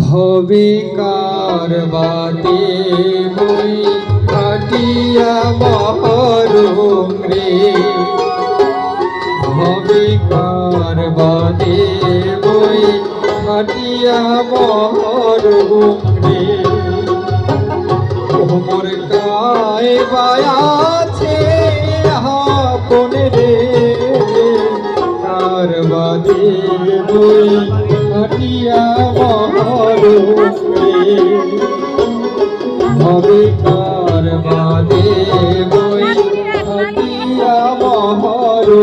ভবে কারবাতে মই কাটিয়া মহরুম রে। ভবে কারবাতে মই কাটিয়া মহরুম রে। ওমর গায়ে বায়াছে হবে বই কাটিয়া মহরো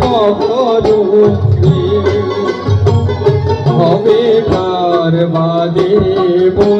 বহরু হবে বই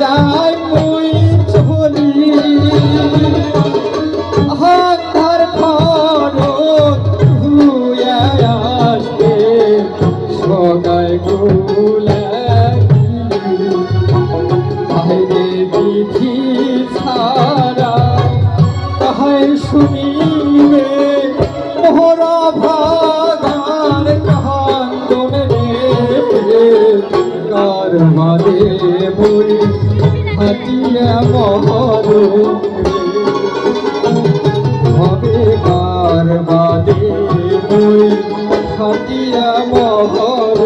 যাই মুই চলি হাতার খরচ ধুয়া আসবে সগাই গুলাবি বাইরে বিধি ছাড়া তাহাই মোহরা ভাগার বই হাতিয়া মহর। হবে কার বাদে বই? হাতিয়া মহর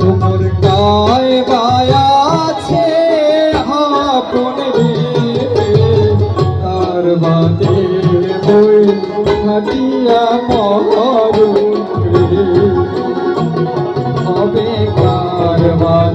তোমার গায়ে বায়াছে আপন তার বাদে বই। হাটিয়া মহর